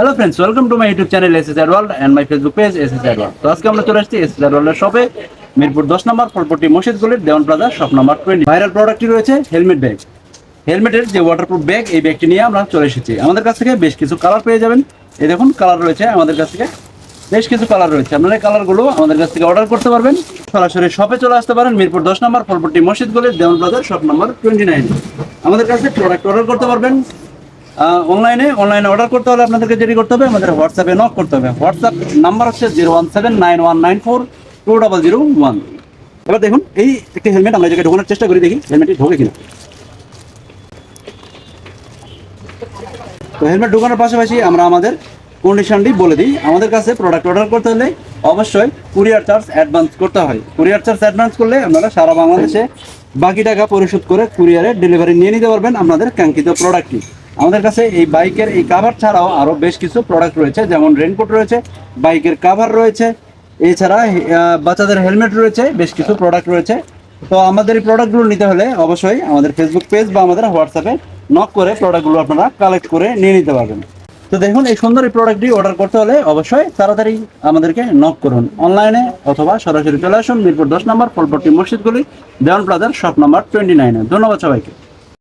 Hello friends welcome to my YouTube channel S S world and my Facebook page S S world তো আজকে আমরা চলে আসছি S S ওয়ার্ল্ডের শপে মিরপুর দশ নম্বর, ফলপট্টি মসজিদগুলির Dewan plaza shop number twenty viral প্রোডাক্টটি রয়েছে হেলমেট ব্যাগ হেলমেটের যে ওয়াটারপ্রুফ ব্যাগ এই ব্যাগটি নিয়ে আমরা চলে এসেছি। আমাদের কাছ থেকে বেশ কিছু কালার পেয়ে যাবেন। এই দেখুন কালার রয়েছে আমাদের কাছ থেকে। বেশ কিছু কালার রয়েছে। আপনারা কালারগুলো আমাদের কাছ থেকে অর্ডার করতে পারবেন। সরাসরি শপে চলে আসতে পারেন মিরপুর দশ নম্বর, ফলপট্টি মসজিদগুলির দেওয়ান প্লাজার শপ নাম্বার টোয়েন্টি নাইন আমাদের কাছে প্রোডাক্ট অর্ডার করতে পারবেন। অনলাইনে অনলাইনে অর্ডার করতে হলে আপনাদেরকে যেটি করতে হবে, আমাদের হোয়াটসঅ্যাপে নক করতে হবে। হোয়াটসঅ্যাপ নাম্বার হচ্ছে zero one seven nine one nine four two double zero one এবার দেখুন, এই একটি হেলমেট আমরা জায়গায় ঢোকানোর চেষ্টা করি, দেখি হেলমেটটি ঢোকে কিনা। তো হেলমেট ঢোকানোর পাশাপাশি আমরা আমাদের কন্ডিশনটি বলে দিই। আমাদের কাছে প্রোডাক্ট অর্ডার করতে হলে অবশ্যই কুরিয়ার চার্জ অ্যাডভান্স করতে হয়। কুরিয়ার চার্জ অ্যাডভান্স করলে আপনারা সারা বাংলাদেশে বাকি টাকা পরিশোধ করে কুরিয়ারে ডেলিভারি নিয়ে নিতে পারবেন আপনাদের কাঙ্ক্ষিত প্রোডাক্টটি আমাদের কাছে এই বাইকের এই কাভার ছাড়াও আরও বেশ কিছু প্রোডাক্ট রয়েছে, যেমন রেনকোট রয়েছে, বাইকের কাভার রয়েছে, এছাড়া বাচ্চাদের হেলমেট রয়েছে, বেশ কিছু প্রোডাক্ট রয়েছে। তো আমাদের এই প্রোডাক্টগুলো নিতে হলে অবশ্যই আমাদের ফেসবুক পেজ বা আমাদের হোয়াটসঅ্যাপে নক করে প্রোডাক্টগুলো আপনারা কালেক্ট করে নিয়ে নিতে পারবেন। তো দেখুন, এই সুন্দর এই প্রোডাক্টটি অর্ডার করতে হলে অবশ্যই তাড়াতাড়ি আমাদেরকে নক করুন। অনলাইনে অথবা সরাসরি চলে আসুন, মিরপুর দশ নম্বর, ফলপট্টি মসজিদগুলি, দেওয়ান প্লাজার শপ নাম্বার টোয়েন্টি নাইনে ধন্যবাদ সবাইকে।